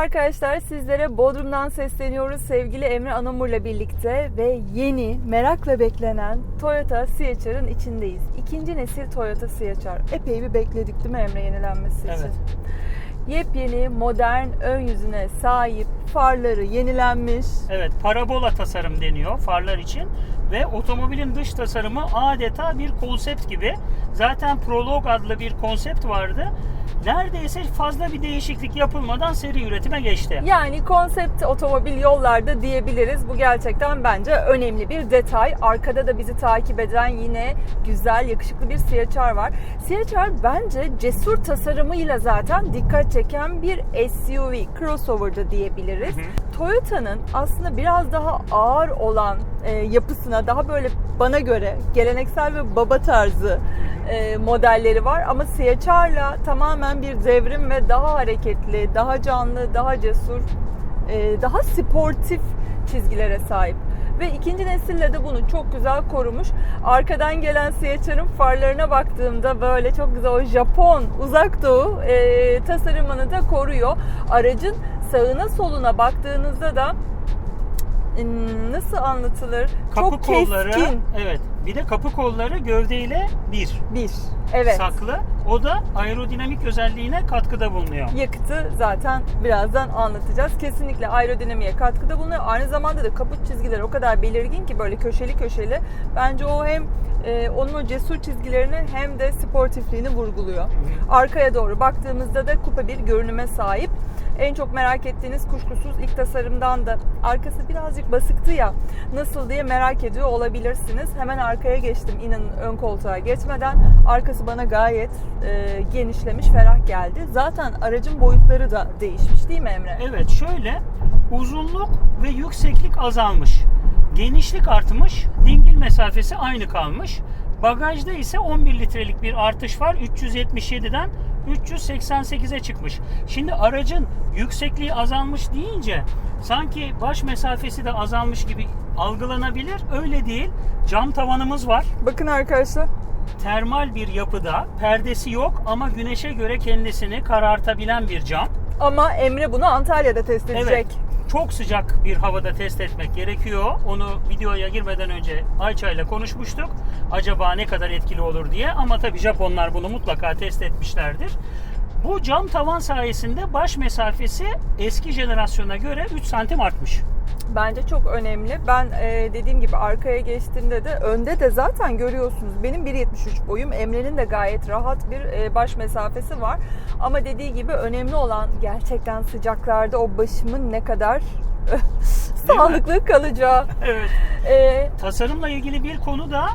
Arkadaşlar. Sizlere Bodrum'dan sesleniyoruz sevgili Emre Anamur'la birlikte ve yeni, merakla beklenen Toyota CHR'ın içindeyiz. İkinci nesil Toyota CHR. Epey bir bekledik değil mi Emre yenilenmesi için? Evet. Yepyeni, modern ön yüzüne sahip, farları yenilenmiş. Evet, parabola tasarım deniyor farlar için ve otomobilin dış tasarımı adeta bir konsept gibi. Zaten Prolog adlı bir konsept vardı. Neredeyse fazla bir değişiklik yapılmadan seri üretime geçti. Yani konsept otomobil yollarda diyebiliriz. Bu gerçekten bence önemli bir detay. Arkada da bizi takip eden yine güzel, yakışıklı bir CHR var. CHR bence cesur tasarımıyla zaten dikkat çeken bir SUV, crossover da diyebiliriz. Toyota'nın aslında biraz daha ağır olan e, yapısına, daha böyle bana göre geleneksel ve baba tarzı e, modelleri var ama CHR'la tamamen bir devrim ve daha hareketli, daha canlı, daha cesur, e, daha sportif çizgilere sahip. Ve ikinci nesille de bunu çok güzel korumuş. Arkadan gelen CHR'ın farlarına baktığımda böyle çok güzel o Japon uzak doğu e, tasarımını da koruyor. Aracın sağına soluna baktığınızda da nasıl anlatılır? Kapı çok kolları, keskin evet. Bir de kapı kolları gövdeyle bir bir. Evet. saklı. O da aerodinamik özelliğine katkıda bulunuyor. yakıtı zaten birazdan anlatacağız. Kesinlikle aerodinamiğe katkıda bulunuyor. Aynı zamanda da kaput çizgileri o kadar belirgin ki böyle köşeli köşeli. Bence o hem e, onun o cesur çizgilerini hem de sportifliğini vurguluyor. Arkaya doğru baktığımızda da kupa bir görünüme sahip. En çok merak ettiğiniz kuşkusuz ilk tasarımdan da arkası birazcık basıktı ya nasıl diye merak ediyor olabilirsiniz. Hemen arkaya geçtim inanın ön koltuğa geçmeden. Arkası bana gayet e, genişlemiş, ferah geldi. Zaten aracın boyutları da değişmiş değil mi Emre? Evet şöyle uzunluk ve yükseklik azalmış. Genişlik artmış, dingil mesafesi aynı kalmış. Bagajda ise 11 litrelik bir artış var. 377'den 388'e çıkmış. Şimdi aracın yüksekliği azalmış deyince sanki baş mesafesi de azalmış gibi algılanabilir. Öyle değil. Cam tavanımız var. Bakın arkadaşlar. Termal bir yapıda. Perdesi yok ama güneşe göre kendisini karartabilen bir cam. Ama Emre bunu Antalya'da test edecek. Evet. Çok sıcak bir havada test etmek gerekiyor. Onu videoya girmeden önce Ayça ile konuşmuştuk. Acaba ne kadar etkili olur diye. Ama tabii Japonlar bunu mutlaka test etmişlerdir. Bu cam tavan sayesinde baş mesafesi eski jenerasyona göre 3 santim artmış. Bence çok önemli. Ben e, dediğim gibi arkaya geçtiğimde de önde de zaten görüyorsunuz. Benim 1.73 boyum. Emre'nin de gayet rahat bir e, baş mesafesi var. Ama dediği gibi önemli olan gerçekten sıcaklarda o başımın ne kadar sağlıklı kalacağı. Evet. E, Tasarımla ilgili bir konu da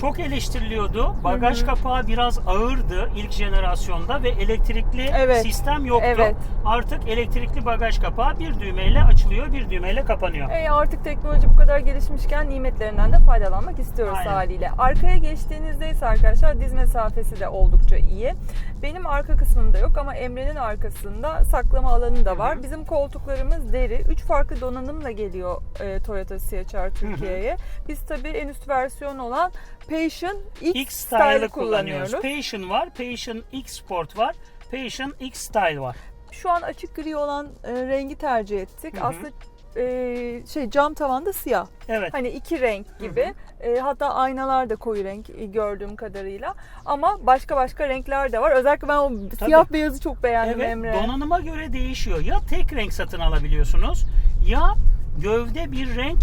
çok eleştiriliyordu. Bagaj kapağı biraz ağırdı ilk jenerasyonda ve elektrikli Evet, sistem yoktu. evet. Artık elektrikli bagaj kapağı bir düğmeyle açılıyor, bir düğmeyle kapanıyor. E artık teknoloji bu kadar gelişmişken nimetlerinden de faydalanmak istiyoruz Aynen. haliyle. Arkaya geçtiğinizde ise arkadaşlar diz mesafesi de oldukça iyi. Benim arka kısmımda yok ama Emre'nin arkasında saklama alanı da var. Hı hı. Bizim koltuklarımız deri. Üç farklı donanımla geliyor e, Toyota CHR Türkiye'ye. Biz tabii en üst versiyon olan Passion X, X Style'ı kullanıyoruz. Passion var, Passion X Sport var, Passion X Style var. Şu an açık gri olan e, rengi tercih ettik. Hı hı. Aslında e, şey cam tavanda siyah. Evet. Hani iki renk gibi. E, hatta aynalar da koyu renk e, gördüğüm kadarıyla. Ama başka başka renkler de var. Özellikle ben o siyah beyazı çok beğendim Evet, Emre. donanıma göre değişiyor. Ya tek renk satın alabiliyorsunuz ya gövde bir renk,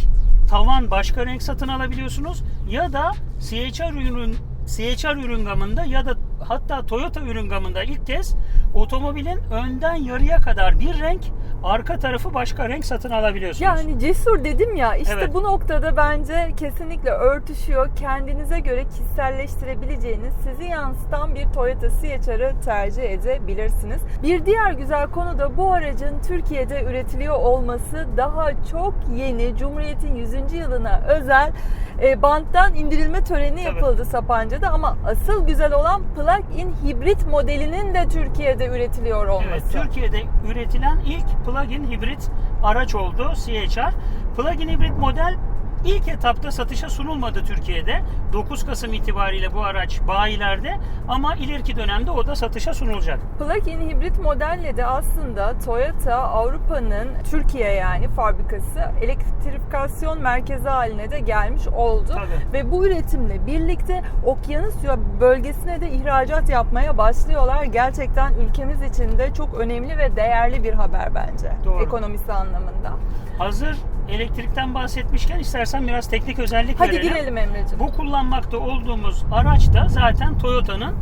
tavan başka renk satın alabiliyorsunuz ya da CHR ürün CHR ürün gamında ya da hatta Toyota ürün gamında ilk kez otomobilin önden yarıya kadar bir renk, arka tarafı başka renk satın alabiliyorsunuz. Yani cesur dedim ya işte Evet. bu noktada bence kesinlikle örtüşüyor. Kendinize göre kişiselleştirebileceğiniz, sizi yansıtan bir Toyota CHR'ı tercih edebilirsiniz. Bir diğer güzel konu da bu aracın Türkiye'de üretiliyor olması daha çok yeni Cumhuriyet'in 100. yılına özel e, banttan indirilme töreni Tabii. yapıldı Sapanca'da ama asıl güzel olan plug-in hibrit modelinin de Türkiye'de üretiliyor olması. Evet, Türkiye'de üretilen ilk plug-in hibrit araç oldu CHR. Plug-in hibrit model İlk etapta satışa sunulmadı Türkiye'de. 9 Kasım itibariyle bu araç bayilerde ama ileriki dönemde o da satışa sunulacak. Plug-in hibrit modelle de aslında Toyota Avrupa'nın Türkiye yani fabrikası elektrifikasyon merkezi haline de gelmiş oldu. Tabii. Ve bu üretimle birlikte Okyanusya bölgesine de ihracat yapmaya başlıyorlar. Gerçekten ülkemiz için de çok önemli ve değerli bir haber bence. Doğru. Ekonomisi anlamında. Hazır elektrikten bahsetmişken istersen biraz teknik özellik Hadi verelim. girelim Emre'ciğim. Bu kullanmakta olduğumuz araç da zaten Toyota'nın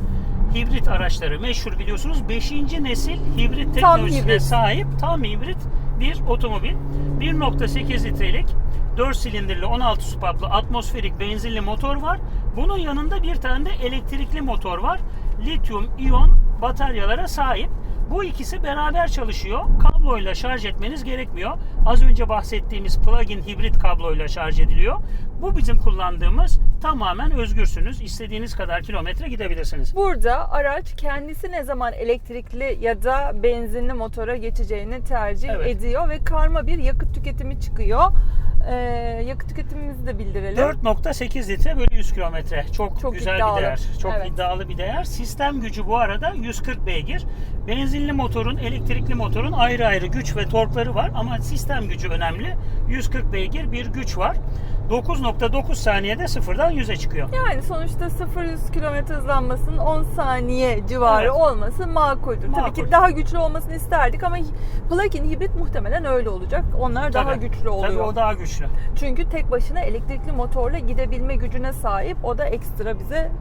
hibrit araçları. Meşhur biliyorsunuz 5. nesil hibrit teknolojisine hibrit. sahip tam hibrit bir otomobil. 1.8 litrelik 4 silindirli 16 supaplı atmosferik benzinli motor var. Bunun yanında bir tane de elektrikli motor var. Lityum iyon bataryalara sahip. Bu ikisi beraber çalışıyor. Kabloyla şarj etmeniz gerekmiyor. Az önce bahsettiğimiz plug-in hibrit kabloyla şarj ediliyor. Bu bizim kullandığımız tamamen özgürsünüz. İstediğiniz kadar kilometre gidebilirsiniz. Burada araç kendisi ne zaman elektrikli ya da benzinli motora geçeceğini tercih Evet. ediyor ve karma bir yakıt tüketimi çıkıyor. Ee, yakıt tüketimimizi de bildirelim. 4.8 litre bölü 100 kilometre. Çok, Çok güzel iddialı. bir değer. Çok Evet. iddialı bir değer. Sistem gücü bu arada 140 beygir. Benzinli motorun, elektrikli motorun ayrı ayrı güç ve torkları var ama sistem gücü önemli. 140 beygir bir güç var. 9.9 saniyede sıfırdan 100'e çıkıyor. Yani sonuçta 0-100 kilometre hızlanmasının 10 saniye civarı Evet. olması makuldür. Tabii Makul. ki daha güçlü olmasını isterdik ama plug-in hibrit muhtemelen öyle olacak. Onlar daha Tabii. güçlü oluyor. Tabii o daha güçlü. Çünkü tek başına elektrikli motorla gidebilme gücüne sahip. O da ekstra bize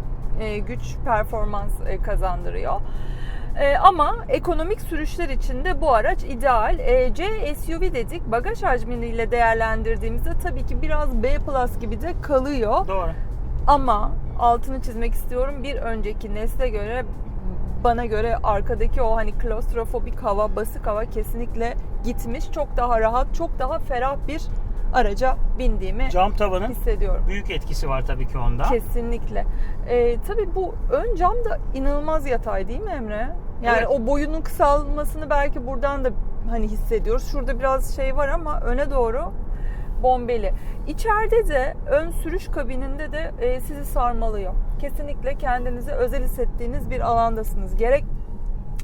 e, güç, performans e, kazandırıyor. E, ama ekonomik sürüşler için de bu araç ideal. E, C SUV dedik. Bagaj hacmiyle değerlendirdiğimizde tabii ki biraz B Plus gibi de kalıyor. Doğru. Ama altını çizmek istiyorum. Bir önceki nesle göre bana göre arkadaki o hani klostrofobik hava, basık hava kesinlikle gitmiş. Çok daha rahat, çok daha ferah bir araca bindiğimi Cam tavanın hissediyorum. büyük etkisi var tabii ki onda. Kesinlikle. Ee, tabii bu ön cam da inanılmaz yatay değil mi Emre? Yani Evet. o boyunun kısalmasını belki buradan da hani hissediyoruz. Şurada biraz şey var ama öne doğru bombeli. İçeride de ön sürüş kabininde de e, sizi sarmalıyor. Kesinlikle kendinizi özel hissettiğiniz bir alandasınız. Gerek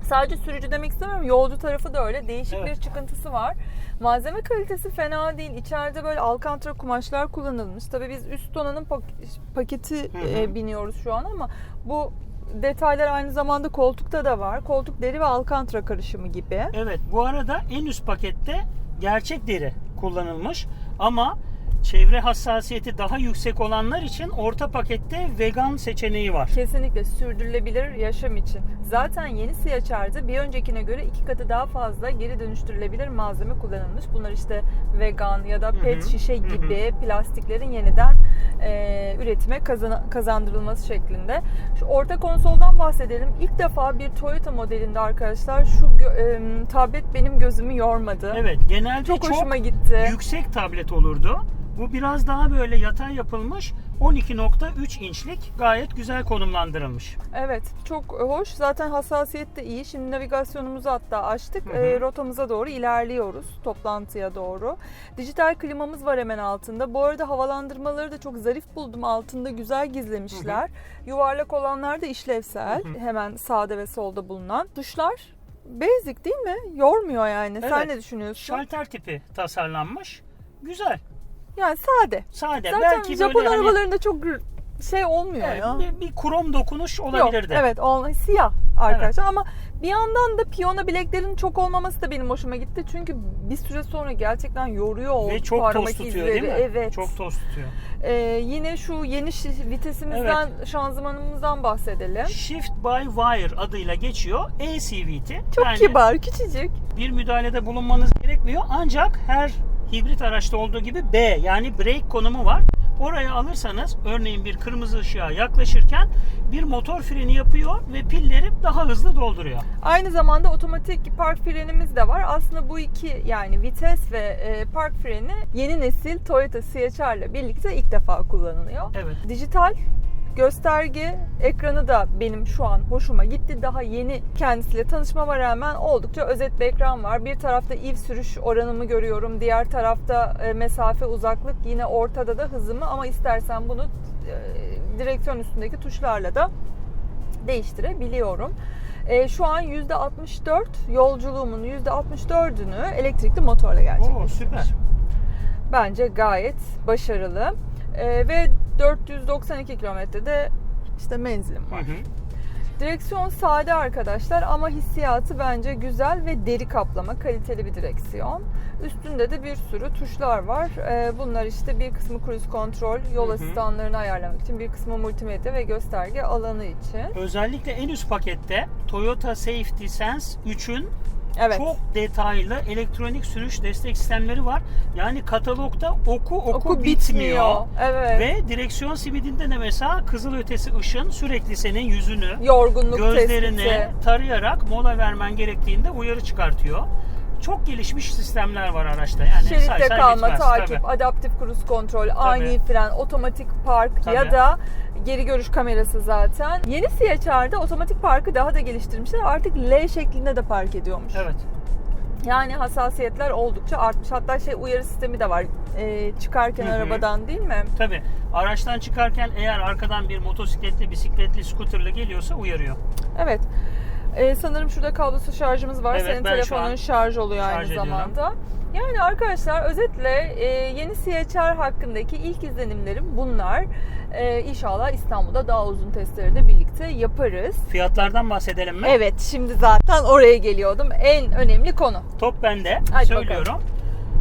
sadece sürücü demek istemiyorum. Yolcu tarafı da öyle. Değişik Evet. bir çıkıntısı var. Malzeme kalitesi fena değil. İçeride böyle alkantara kumaşlar kullanılmış. Tabii biz üst donanım pak- paketi Hı hı. e, biniyoruz şu an ama bu detaylar aynı zamanda koltukta da var. Koltuk deri ve alkantara karışımı gibi. Evet bu arada en üst pakette gerçek deri kullanılmış ama çevre hassasiyeti daha yüksek olanlar için orta pakette vegan seçeneği var. Kesinlikle sürdürülebilir yaşam için. Zaten yeni CHR'da bir öncekine göre iki katı daha fazla geri dönüştürülebilir malzeme kullanılmış. Bunlar işte vegan ya da pet şişe hı hı. gibi plastiklerin yeniden e, üretime kazan- kazandırılması şeklinde. Şu orta konsoldan bahsedelim. İlk defa bir Toyota modelinde arkadaşlar şu e, tablet benim gözümü yormadı. Evet genelde Çok, çok, hoşuma gitti. yüksek tablet olurdu. Bu biraz daha böyle yatay yapılmış 12.3 inçlik gayet güzel konumlandırılmış. Evet çok hoş. Zaten hassasiyet de iyi. Şimdi navigasyonumuzu hatta açtık. Hı hı. Ee, rotamıza doğru ilerliyoruz. Toplantıya doğru. Dijital klimamız var hemen altında. Bu arada havalandırmaları da çok zarif buldum. Altında güzel gizlemişler. Yuvarlak olanlar da işlevsel. Hı hı. Hemen sağda ve solda bulunan. Tuşlar basic değil mi? Yormuyor yani. Sen Evet. ne düşünüyorsun? Şalter tipi tasarlanmış. Güzel. Yani sade. Sade. Zaten Belki Japon böyle hani, arabalarında çok şey olmuyor evet, ya. bir, bir krom dokunuş Yok, olabilirdi. evet ol- siyah arkadaşlar ama bir yandan da piyano bileklerin çok olmaması da benim hoşuma gitti. Çünkü bir süre sonra gerçekten yoruyor o Ve çok toz tutuyor izleri. değil mi? Evet. Çok toz tutuyor. Ee, yine şu yeni vitesimizden, şanzımanımızdan bahsedelim. Shift by Wire adıyla geçiyor. ACVT. Çok Yani kibar, küçücük. bir müdahalede bulunmanız gerekmiyor. Ancak her hibrit araçta olduğu gibi B yani brake konumu var. Oraya alırsanız örneğin bir kırmızı ışığa yaklaşırken bir motor freni yapıyor ve pilleri daha hızlı dolduruyor. Aynı zamanda otomatik park frenimiz de var. Aslında bu iki yani vites ve e, park freni yeni nesil Toyota CHR ile birlikte ilk defa kullanılıyor. Evet. Dijital gösterge. Ekranı da benim şu an hoşuma gitti. Daha yeni kendisiyle tanışmama rağmen oldukça özet bir ekran var. Bir tarafta iv sürüş oranımı görüyorum. Diğer tarafta e, mesafe uzaklık yine ortada da hızımı ama istersen bunu e, direksiyon üstündeki tuşlarla da değiştirebiliyorum. E, şu an %64 yolculuğumun %64'ünü elektrikli motorla gerçekleştirdim. Oo süper. Bence gayet başarılı. Ve 492 kilometrede işte menzilim Hı var. hı. Direksiyon sade arkadaşlar ama hissiyatı bence güzel ve deri kaplama kaliteli bir direksiyon. Üstünde de bir sürü tuşlar var. Ee, bunlar işte bir kısmı cruise kontrol, yol Hı hı. asistanlarını ayarlamak için, bir kısmı multimedya ve gösterge alanı için. Özellikle en üst pakette Toyota Safety Sense 3'ün Evet. çok detaylı elektronik sürüş destek sistemleri var. Yani katalogda oku oku, Oku bitmiyor. Evet. Ve direksiyon simidinde de mesela kızılötesi ışın sürekli senin yüzünü, Yorgunluk gözlerini tespiti. tarayarak mola vermen gerektiğinde uyarı çıkartıyor. Çok gelişmiş sistemler var araçta. Yani Şeritte say kalma, bitmez. takip, Tabii. adaptif cruise kontrol, ani fren, otomatik park Tabii. ya da geri görüş kamerası zaten. Yeni CHR'da otomatik parkı daha da geliştirmişler. Artık L şeklinde de park ediyormuş. Evet. Yani hassasiyetler oldukça artmış. Hatta şey uyarı sistemi de var. Ee, çıkarken Hı hı. arabadan değil mi? Tabii. Araçtan çıkarken eğer arkadan bir motosikletli, bisikletli, skuterlı geliyorsa uyarıyor. Evet. Ee, sanırım şurada kablosuz şarjımız var. Evet, Senin telefonun şarj oluyor şarj aynı ediyorum. zamanda. Yani arkadaşlar özetle e, yeni CHR hakkındaki ilk izlenimlerim bunlar. E, inşallah İstanbul'da daha uzun testleri de birlikte yaparız. Fiyatlardan bahsedelim mi? Evet şimdi zaten oraya geliyordum. En önemli konu. Top bende. Hadi Söylüyorum.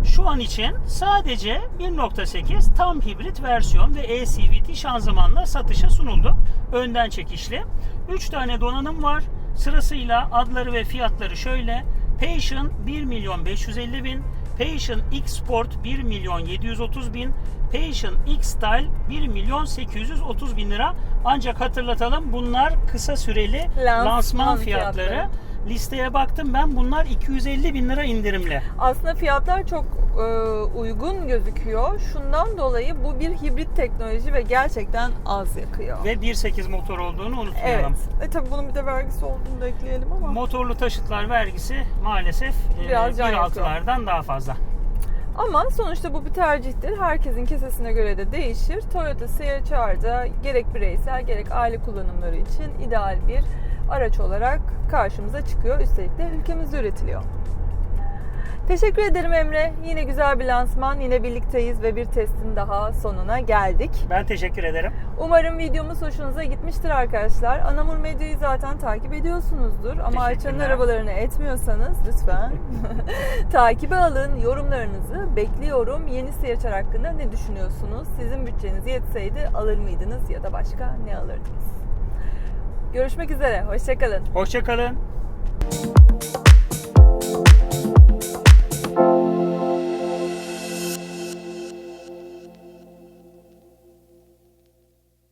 Şu an için sadece 1.8 tam hibrit versiyon ve e-CVT şanzımanla satışa sunuldu. Önden çekişli. 3 tane donanım var. Sırasıyla adları ve fiyatları şöyle. Passion 1 milyon 550 bin. Passion X Sport 1 milyon 730 bin. Passion X Style 1 milyon 830 bin lira. Ancak hatırlatalım bunlar kısa süreli Lansman lansman fiyatları. fiyatları. Listeye baktım ben bunlar 250 bin lira indirimli. Aslında fiyatlar çok uygun gözüküyor. Şundan dolayı bu bir hibrit teknoloji ve gerçekten az yakıyor. Ve 1.8 motor olduğunu Evet. unutmayalım. E tabii bunun bir de vergisi olduğunu da ekleyelim ama. Motorlu taşıtlar vergisi maalesef e, Biraz can 1.6'lardan daha fazla. Ama sonuçta bu bir tercihtir. Herkesin kesesine göre de değişir. Toyota CHR'da gerek bireysel gerek aile kullanımları için ideal bir araç olarak karşımıza çıkıyor. Üstelik de ülkemizde üretiliyor. Teşekkür ederim Emre. Yine güzel bir lansman. Yine birlikteyiz ve bir testin daha sonuna geldik. Ben teşekkür ederim. Umarım videomuz hoşunuza gitmiştir arkadaşlar. Anamur Medya'yı zaten takip ediyorsunuzdur. Ama Ayça'nın arabalarını etmiyorsanız lütfen takibe alın. Yorumlarınızı bekliyorum. Yeni CHR hakkında ne düşünüyorsunuz? Sizin bütçeniz yetseydi alır mıydınız ya da başka ne alırdınız? Görüşmek üzere. Hoşçakalın. Hoşçakalın.